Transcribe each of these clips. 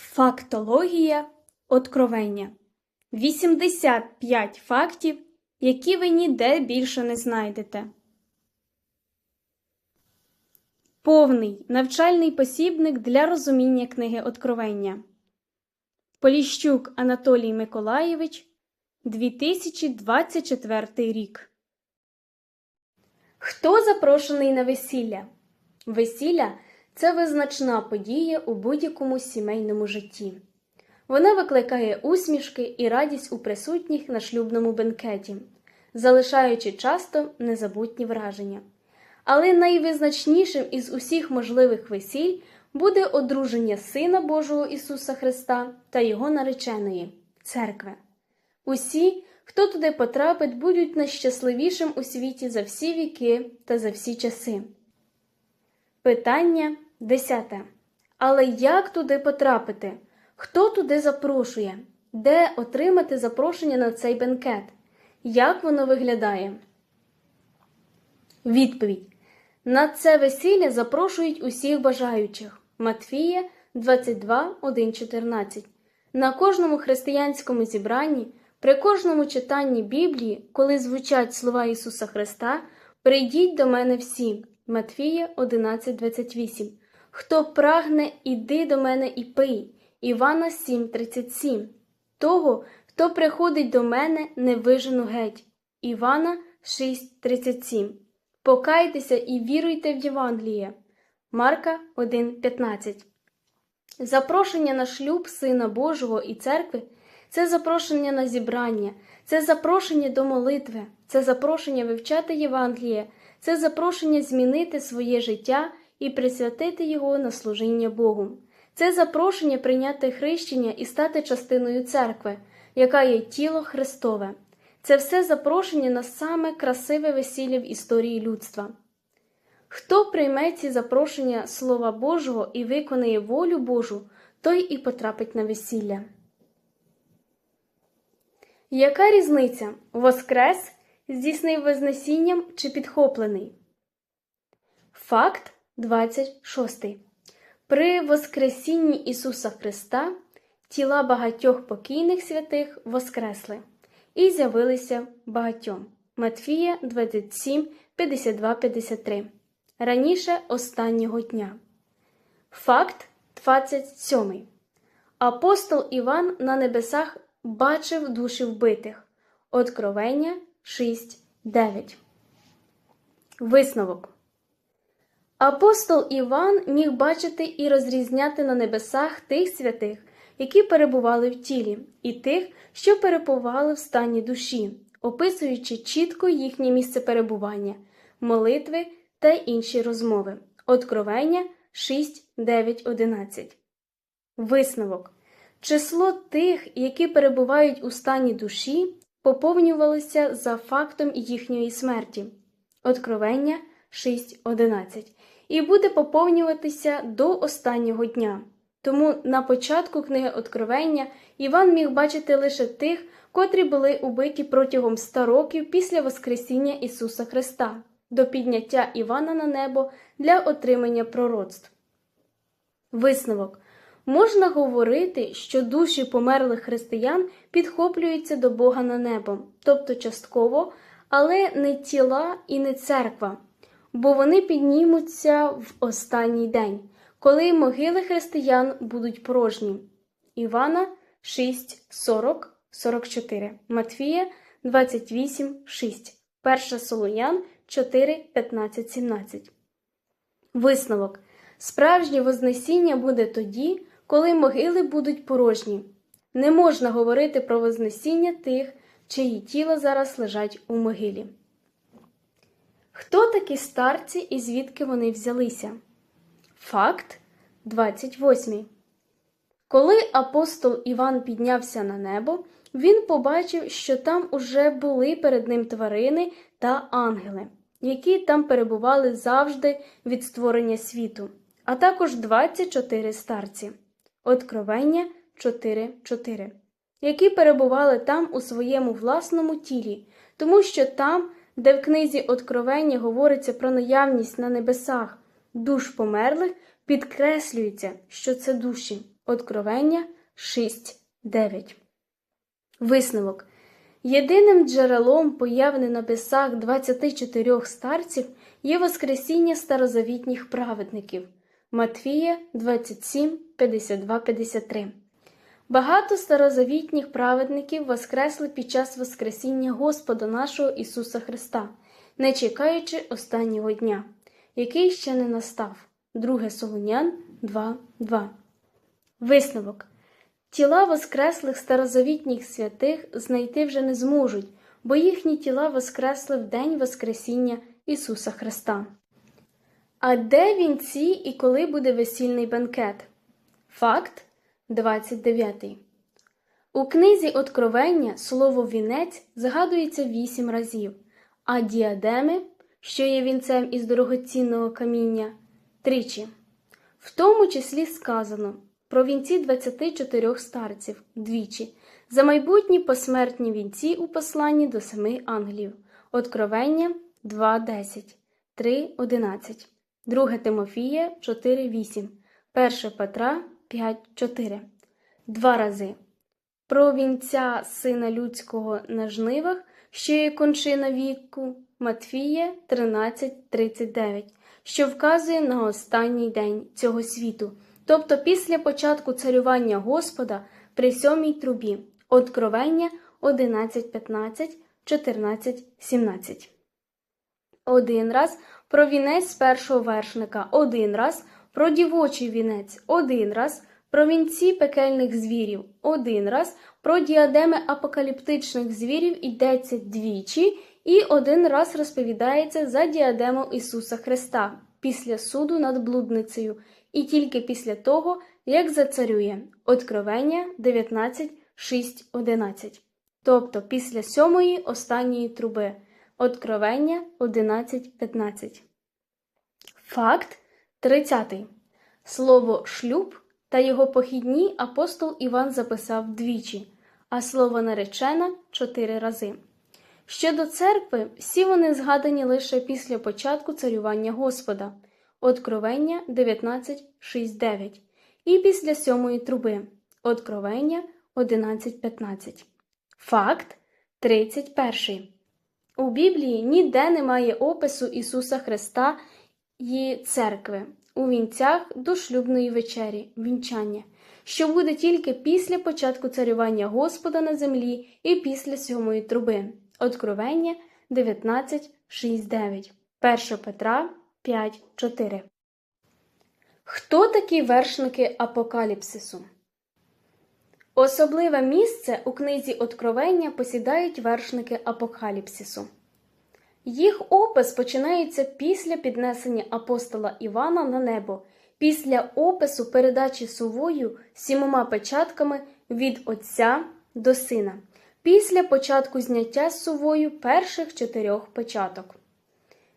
Фактологія откровення. 85 фактів, які ви ніде більше не знайдете. Повний навчальний посібник для розуміння книги Откровення. Поліщук Анатолій Миколаєвич 2024 рік. Хто запрошений на весілля? Весілля це визначна подія у будь-якому сімейному житті. Вона викликає усмішки і радість у присутніх на шлюбному бенкеті, залишаючи часто незабутні враження. Але найвизначнішим із усіх можливих весіль буде одруження Сина Божого Ісуса Христа та Його нареченої церкви. Усі, хто туди потрапить, будуть найщасливішим у світі за всі віки та за всі часи. Питання десяте. Але як туди потрапити? Хто туди запрошує? Де отримати запрошення на цей бенкет? Як воно виглядає? Відповідь. На це весілля запрошують усіх бажаючих. Матфія 22, 1, 14. На кожному християнському зібранні, при кожному читанні Біблії, коли звучать слова Ісуса Христа, прийдіть до мене всі. Матфія 11, 28. Хто прагне, іди до мене і пий. Івана 7, 37. Того, хто приходить до мене, не вижену геть. Івана 6, 37. Покайтеся і віруйте в Євангеліє. Марка 1,15. Запрошення на шлюб Сина Божого і церкви це запрошення на зібрання, це запрошення до молитви, це запрошення вивчати Євангеліє, це запрошення змінити своє життя і присвятити його на служіння Богу. Це запрошення прийняти хрещення і стати частиною церкви, яка є тіло Христове. Це все запрошення на саме красиве весілля в історії людства. Хто прийме ці запрошення Слова Божого і виконає волю Божу, той і потрапить на весілля. Яка різниця? Воскрес здійснив Вознесінням чи підхоплений? Факт 26. При Воскресінні Ісуса Христа тіла багатьох покійних святих воскресли і з'явилися багатьом. Матфія 27, 52, 53. Раніше останнього дня. Факт 27. Апостол Іван на небесах бачив душі вбитих. Откровення 6, 9. Висновок. Апостол Іван міг бачити і розрізняти на небесах тих святих, які перебували в тілі, і тих, що перебували в стані душі, описуючи чітко їхнє місце перебування, молитви та інші розмови. Откровення 6, 9, 11. Висновок. Число тих, які перебувають у стані душі, поповнювалося за фактом їхньої смерті. Откровення 6.11 і буде поповнюватися до останнього дня. Тому на початку книги Откровення Іван міг бачити лише тих, котрі були убиті протягом ста років після Воскресіння Ісуса Христа, до підняття Івана на небо для отримання пророцтв. Висновок. Можна говорити, що душі померлих християн підхоплюються до Бога на небо, тобто частково, але не тіла і не церква, бо вони піднімуться в останній день, коли могили християн будуть порожні. Івана 6, 40, 44, Матфія 28, 6, 1 Солоян 4, 15, 17. Висновок. Справжнє Вознесіння буде тоді, коли могили будуть порожні. Не можна говорити про Вознесіння тих, чиї тіла зараз лежать у могилі. Хто такі старці і звідки вони взялися? Факт 28. Коли апостол Іван піднявся на небо, він побачив, що там уже були перед ним тварини та ангели, які там перебували завжди від створення світу, а також 24 старці. Откровення 4.4, які перебували там у своєму власному тілі, тому що там, де в книзі Откровення говориться про наявність на небесах душ померлих, підкреслюється, що це душі. Откровення 6.9. Висновок. Єдиним джерелом появи на небесах 24 старців є Воскресіння старозавітніх праведників Матфія 27, 52, 53. Багато старозавітніх праведників воскресли під час Воскресіння Господа нашого Ісуса Христа, не чекаючи останнього дня, який ще не настав. 2 Солонян 2.2. Висновок. Тіла воскреслих старозавітніх святих знайти вже не зможуть, бо їхні тіла воскресли в день Воскресіння Ісуса Христа. А де вінці і коли буде весільний бенкет? Факт 29. У книзі Откровення слово вінець згадується вісім разів, а діадеми, що є вінцем із дорогоцінного каміння, тричі. В тому числі сказано про вінці 24 старців двічі, за майбутні посмертні вінці у посланні до семи ангелів. Откровення 2.10, 3.11, 2 Тимофія 4.8, 1 Петра 5.4. Два рази. Про вінця сина людського на жнивах, що є кончина віку, Матфія 13.39, що вказує на останній день цього світу, тобто після початку царювання Господа при сьомій трубі, Откровення 11.15, 14.17. Один раз про вінець першого вершника, один раз про дівочий вінець, один раз про вінці пекельних звірів, один раз про діадеми апокаліптичних звірів йдеться двічі, і один раз розповідається за діадему Ісуса Христа після суду над блудницею, і тільки після того, як зацарює Откровення 19, 6, 11. Тобто після сьомої останньої труби. Откровення 11.15. Факт 30. Слово шлюб та його похідні апостол Іван записав двічі, а слово наречена чотири рази. Щодо церкви, всі вони згадані лише після початку царювання Господа. Откровення 19.6.9 і після сьомої труби. Откровення 11.15. Факт 31. У Біблії ніде немає опису Ісуса Христа і церкви у вінцях до шлюбної вечері, вінчання, що буде тільки після початку царювання Господа на землі і після сьомої труби. Откровення 19.6.9, 1 Петра 5.4. Хто такі вершники апокаліпсису? Особливе місце у книзі Откровення посідають вершники апокаліпсису. Їх опис починається після піднесення апостола Івана на небо, після опису передачі сувою сімома печатками від Отця до Сина, після початку зняття з сувою перших чотирьох печаток.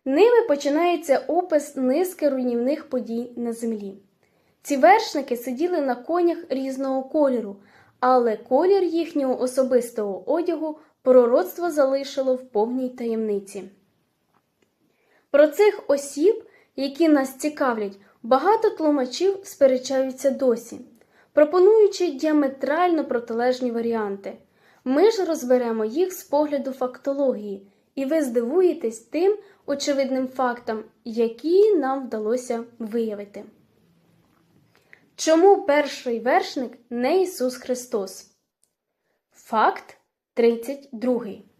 Ними починається опис низки руйнівних подій на землі. Ці вершники сиділи на конях різного кольору, але колір їхнього особистого одягу пророцтво залишило в повній таємниці. Про цих осіб, які нас цікавлять, багато тлумачів сперечаються досі, пропонуючи діаметрально протилежні варіанти. Ми ж розберемо їх з погляду фактології, і ви здивуєтесь тим очевидним фактам, які нам вдалося виявити. Чому перший вершник не Ісус Христос? Факт 32.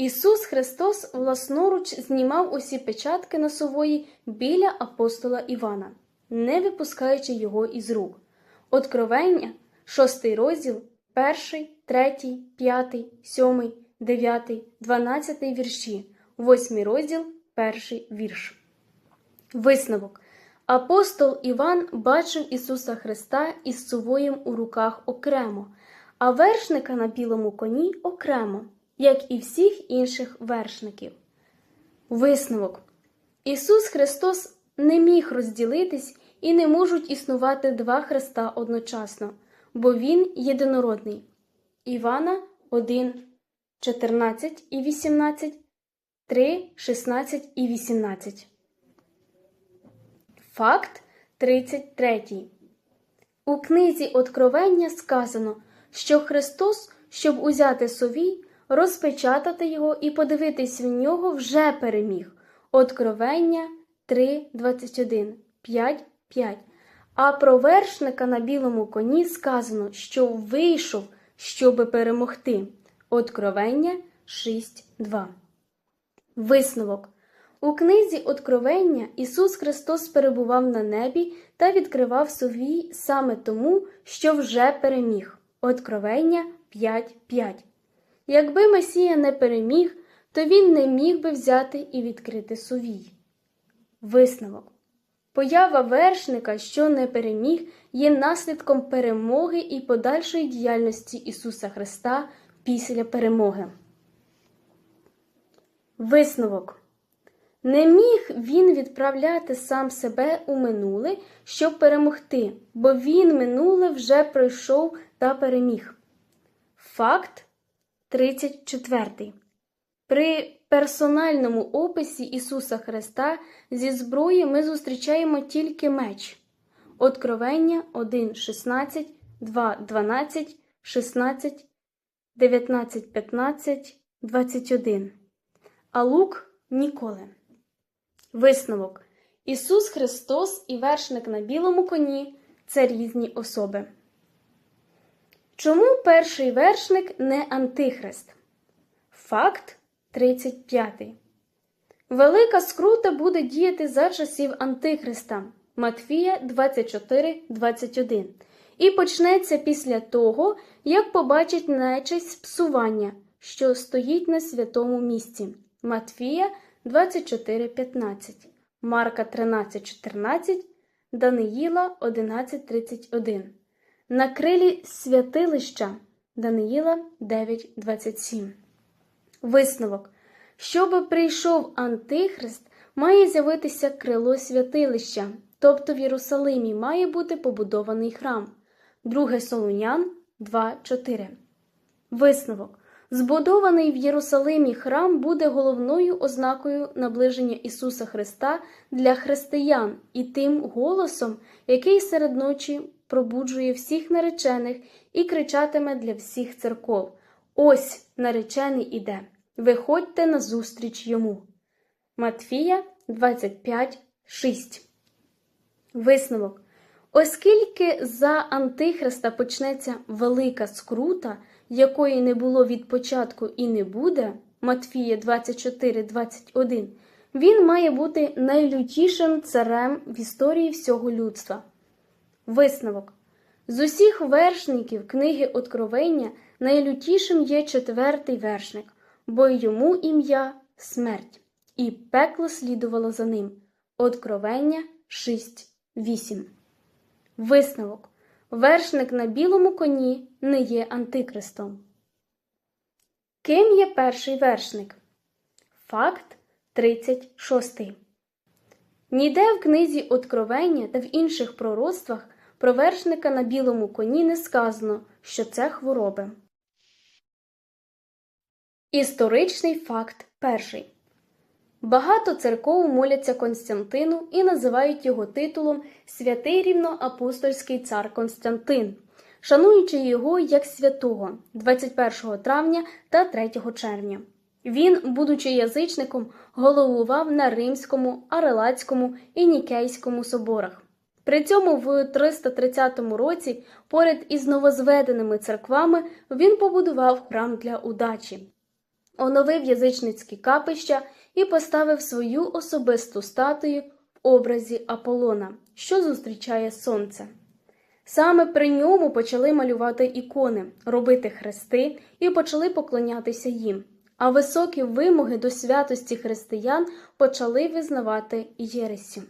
Ісус Христос власноруч знімав усі печатки на сової біля апостола Івана, не випускаючи його із рук. Откровення, 6 розділ, 1, 3, 5, 7, 9, 12 вірші, 8 розділ, 1 вірш. Висновок. Апостол Іван бачив Ісуса Христа із сувоєм у руках окремо, а вершника на білому коні окремо, як і всіх інших вершників. Висновок. Ісус Христос не міг розділитись і не можуть існувати два Христа одночасно, бо Він єдинородний. Івана 1, 14 і 18, 3, 16 і 18. Факт 33. У книзі Откровення сказано, що Христос, щоб узяти совій, розпечатати його і подивитись в нього, вже переміг. Откровення 3, 21, 5, 5. А про вершника на білому коні сказано, що вийшов, щоби перемогти. Откровення 6, 2. Висновок. У книзі Откровення Ісус Христос перебував на небі та відкривав совій саме тому, що вже переміг. Откровення 5.5. Якби Месія не переміг, то він не міг би взяти і відкрити совій. Висновок. Поява вершника, що не переміг, є наслідком перемоги і подальшої діяльності Ісуса Христа після перемоги. Висновок. Не міг він відправляти сам себе у минуле, щоб перемогти, бо він минуле вже пройшов та переміг. Факт 34. При персональному описі Ісуса Христа зі зброї ми зустрічаємо тільки меч. Откровення 1, 16, 2, 12, 16, 19, 15, 21. А лук ніколи. Висновок. Ісус Христос і вершник на білому коні це різні особи. Чому перший вершник не антихрист? Факт 35. Велика скрута буде діяти за часів Антихриста Матфія 24, 21 і почнеться після того, як побачить нечисть псування, що стоїть на святому місці. Матфія 24.15, Марка 13.14, Даниїла 11.31. На крилі святилища Даниїла 9.27. Висновок. Щоби прийшов Антихрист, має з'явитися крило святилища, тобто в Єрусалимі має бути побудований храм. 2 Солунян 2.4. Висновок. Збудований в Єрусалимі храм буде головною ознакою наближення Ісуса Христа для християн і тим голосом, який серед ночі пробуджує всіх наречених і кричатиме для всіх церков: Ось наречений іде, виходьте назустріч йому. Матфія 25.6 Висновок. Оскільки за Антихриста почнеться велика скрута, якої не було від початку і не буде, Матфія 24.21, він має бути найлютішим царем в історії всього людства. Висновок. З усіх вершників книги Откровення найлютішим є четвертий вершник, бо йому ім'я смерть, і пекло слідувало за ним. Откровення 6.8 Висновок. Вершник на білому коні не є антикристом. Ким є перший вершник? Факт 36. Ніде в книзі Откровення та в інших пророцтвах про вершника на білому коні не сказано, що це хвороби. Історичний факт перший. Багато церков моляться Константину і називають його титулом Святий рівноапостольський цар Константин, шануючи його як святого 21 травня та 3 червня. Він, будучи язичником, головував на Римському, Арелацькому і Нікейському соборах. При цьому в 330 році, поряд із новозведеними церквами, він побудував храм для удачі, оновив язичницькі капища і поставив свою особисту статую в образі Аполлона, що зустрічає сонце. Саме при ньому почали малювати ікони, робити хрести і почали поклонятися їм, а високі вимоги до святості християн почали визнавати єресю.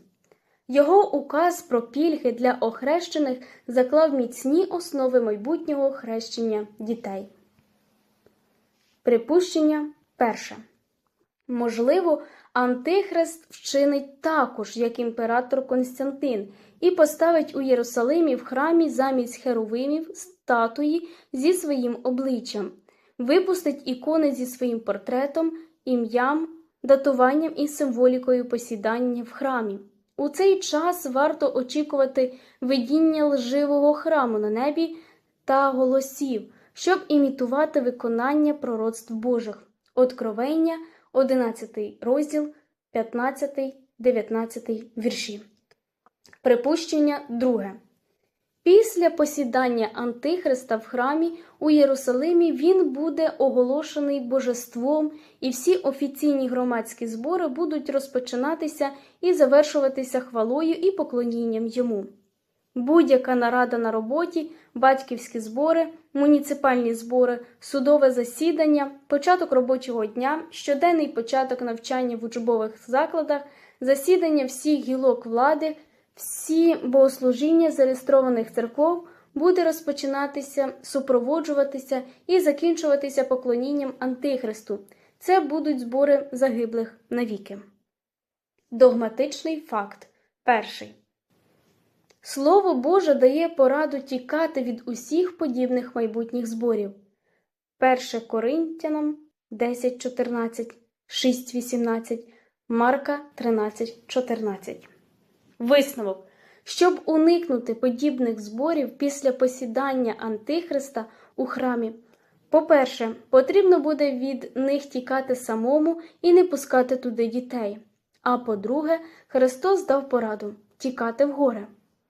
Його указ про пільги для охрещених заклав міцні основи майбутнього хрещення дітей. Припущення перше. Можливо, Антихрист вчинить також, як імператор Константин, і поставить у Єрусалимі в храмі замість херовимів статуї зі своїм обличчям, випустить ікони зі своїм портретом, ім'ям, датуванням і символікою посідання в храмі. У цей час варто очікувати видіння лживого храму на небі та голосів, щоб імітувати виконання пророцтв Божих. Откровення, 11 розділ, 15, 19 вірші. Припущення друге. Після посідання Антихриста в храмі у Єрусалимі він буде оголошений божеством, і всі офіційні громадські збори будуть розпочинатися і завершуватися хвалою і поклонінням йому. Будь-яка нарада на роботі, батьківські збори, муніципальні збори, судове засідання, початок робочого дня, щоденний початок навчання в учбових закладах, засідання всіх гілок влади, всі богослужіння зареєстрованих церков буде розпочинатися, супроводжуватися і закінчуватися поклонінням Антихристу. Це будуть збори загиблих навіки. Догматичний факт. Перший. Слово Боже дає пораду тікати від усіх подібних майбутніх зборів. 1 Коринтянам 10.14, 6.18, Марка 13.14. Висновок. Щоб уникнути подібних зборів після посідання Антихриста у храмі, по-перше, потрібно буде від них тікати самому і не пускати туди дітей. А по-друге, Христос дав пораду тікати в горе.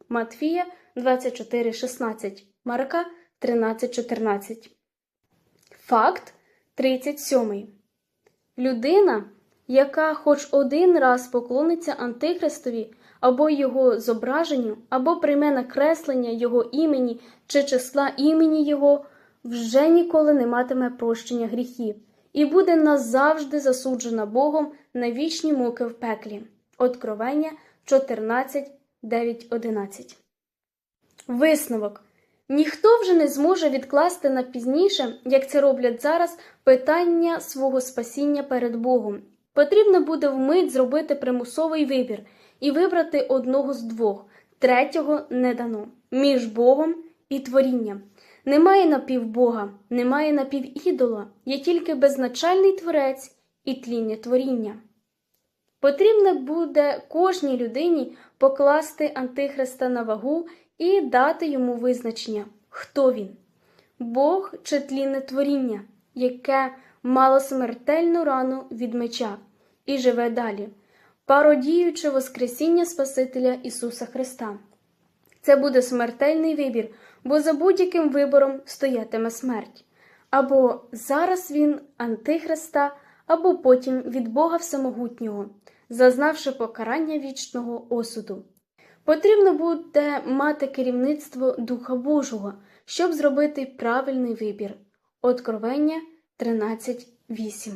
Матфія 24,16, Марка 13,14. Факт 37. Людина, яка хоч один раз поклониться Антихристові або його зображенню, або прийме накреслення його імені чи числа імені Його, вже ніколи не матиме прощення гріхів і буде назавжди засуджена Богом на вічні муки в пеклі. Откровення 14, 9, 11. Висновок. Ніхто вже не зможе відкласти на пізніше, як це роблять зараз, питання свого спасіння перед Богом. Потрібно буде вмить зробити примусовий вибір і вибрати одного з двох, третього не дано між Богом і творінням. Немає напівбога, немає напівідола, є тільки безначальний творець і тління творіння. Потрібно буде кожній людині покласти Антихриста на вагу і дати йому визначення, хто він Бог чи тлінне творіння, яке мало смертельну рану від меча і живе далі, пародіючи Воскресіння Спасителя Ісуса Христа. Це буде смертельний вибір, бо за будь-яким вибором стоятиме смерть. Або зараз він Антихриста, або потім від Бога Всемогутнього, зазнавши покарання вічного осуду. Потрібно буде мати керівництво Духа Божого, щоб зробити правильний вибір. Откровення 13.8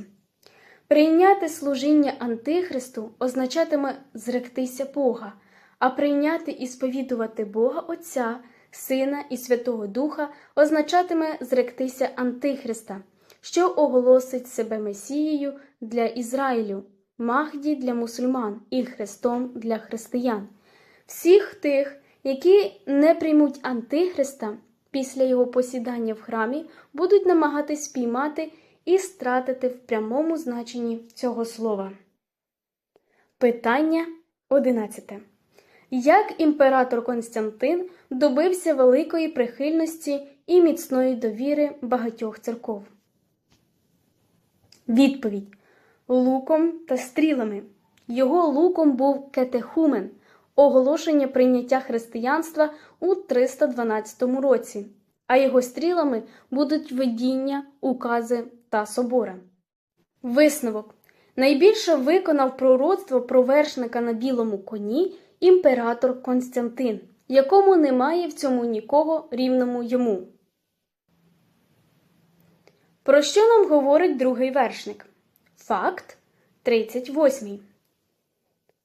Прийняти служіння Антихристу означатиме зректися Бога, а прийняти і сповідувати Бога Отця, Сина і Святого Духа означатиме зректися Антихриста, що оголосить себе Месією для Ізраїлю, Махді для мусульман і Христом для християн. Всіх тих, які не приймуть Антихриста після його посідання в храмі, будуть намагатись спіймати і стратити в прямому значенні цього слова. Питання 11. Як імператор Константин добився великої прихильності і міцної довіри багатьох церков? Відповідь Луком та стрілами. Його луком був кетехумен, оголошення прийняття християнства у 312 році, а його стрілами будуть видіння, укази та собори. Висновок найбільше виконав пророцтво про вершника на білому коні імператор Константин, якому немає в цьому нікого рівному йому. Про що нам говорить другий вершник? Факт 38.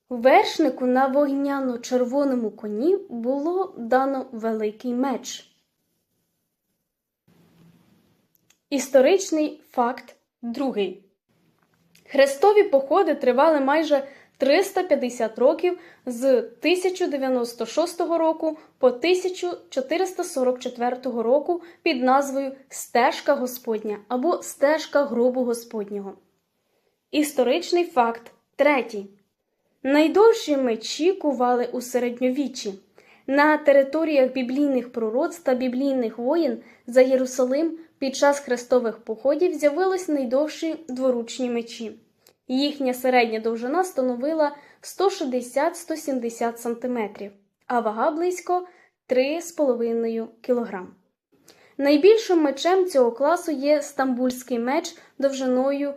Вершнику на вогняно-червоному коні було дано великий меч. Історичний факт другий. Хрестові походи тривали майже 350 років з 1096 року по 1444 року під назвою Стежка Господня або Стежка Гробу Господнього. Історичний факт третій. Найдовші мечі кували у середньовіччі. На територіях біблійних пророцтв та біблійних воєн за Єрусалим під час хрестових походів з'явились найдовші дворучні мечі. Їхня середня довжина становила 160-170 см, а вага близько 3,5 кг. Найбільшим мечем цього класу є стамбульський меч довжиною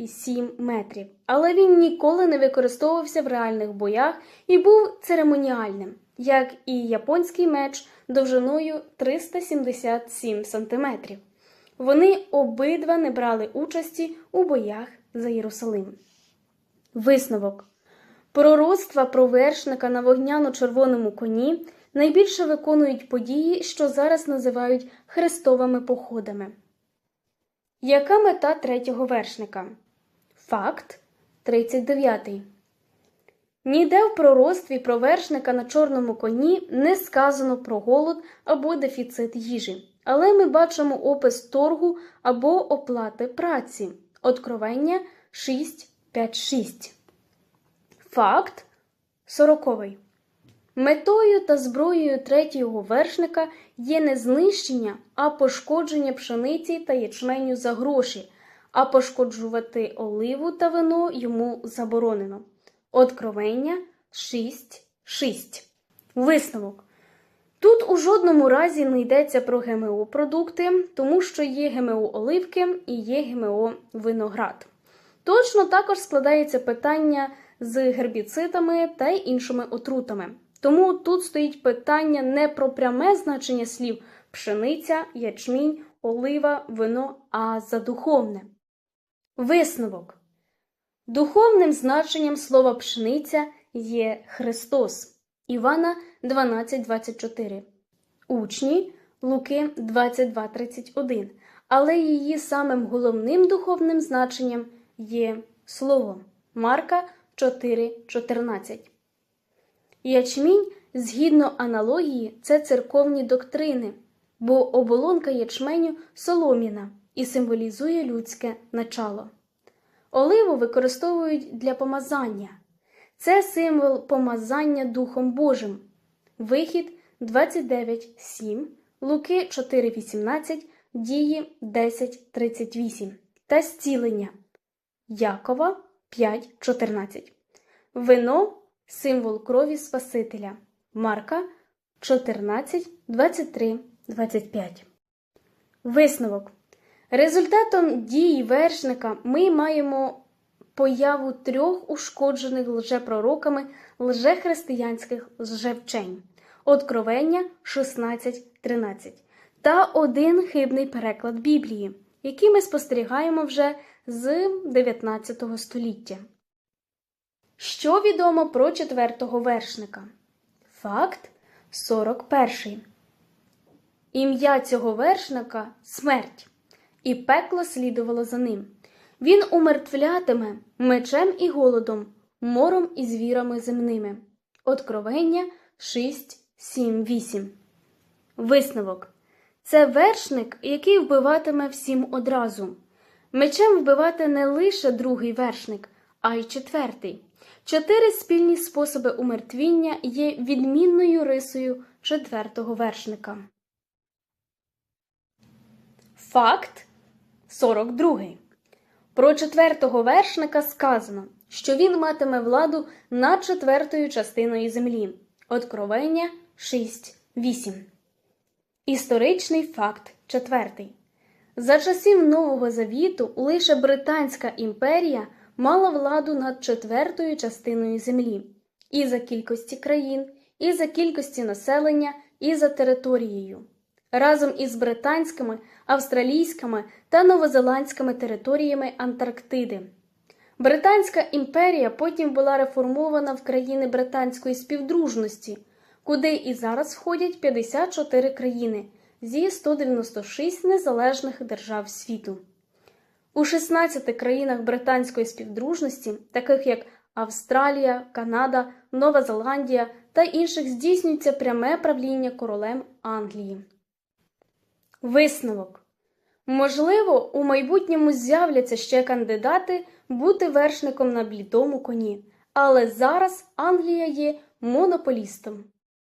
2,7 метрів, але він ніколи не використовувався в реальних боях і був церемоніальним, як і японський меч довжиною 377 см. Вони обидва не брали участі у боях за Єрусалим. Висновок. Пророцтва про вершника на вогняно-червоному коні найбільше виконують події, що зараз називають хрестовими походами. Яка мета третього вершника? Факт 39. Ніде в пророцтві про вершника на чорному коні не сказано про голод або дефіцит їжі, але ми бачимо опис торгу або оплати праці. Откровення 6.5.6. Факт 40. Метою та зброєю третього вершника є не знищення, а пошкодження пшениці та ячменю за гроші, а пошкоджувати оливу та вино йому заборонено. Откровення 6.6. Висновок. Тут у жодному разі не йдеться про ГМО продукти, тому що є ГМО оливки і є ГМО виноград. Точно також складається питання з гербіцидами та іншими отрутами. Тому тут стоїть питання не про пряме значення слів пшениця, ячмінь, олива, вино, а за духовне. Висновок. Духовним значенням слова пшениця є Христос. Івана 12.24. Учні Луки 22.31. Але її самим головним духовним значенням є Слово Марка 4.14. Ячмінь, згідно аналогії, це церковні доктрини, бо оболонка ячменю соломіна і символізує людське начало. Оливу використовують для помазання. Це символ помазання Духом Божим. Вихід 29.7, Луки 4.18, Дії 10.38 та зцілення Якова 5.14. Вино символ крові Спасителя. Марка 14, 23, 25. Висновок. Результатом дії вершника ми маємо появу трьох ушкоджених лжепророками лжехристиянських лжевчень. Откровення 16.13 та один хибний переклад Біблії, який ми спостерігаємо вже з 19 століття. Що відомо про четвертого вершника? Факт 41. Ім'я цього вершника смерть, і пекло слідувало за ним. Він умертвлятиме мечем і голодом, мором і звірами земними. Откровення 6, 7, 8. Висновок. Це вершник, який вбиватиме всім одразу. Мечем вбивати не лише другий вершник, а й четвертий. Чотири спільні способи умертвіння є відмінною рисою четвертого вершника. Факт 42. Про четвертого вершника сказано, що він матиме владу над четвертою частиною землі. Откровення 6.8. Історичний факт четвертий. За часів Нового Завіту лише Британська імперія мала владу над четвертою частиною землі і за кількості країн, і за кількості населення, і за територією. Разом із британськими, австралійськими та новозеландськими територіями Антарктиди. Британська імперія потім була реформована в країни Британської співдружності, куди і зараз входять 54 країни зі 196 незалежних держав світу. У 16 країнах британської співдружності, таких як Австралія, Канада, Нова Зеландія та інших, здійснюється пряме правління королем Англії. Висновок Можливо, у майбутньому з'являться ще кандидати бути вершником на блідому коні. Але зараз Англія є монополістом.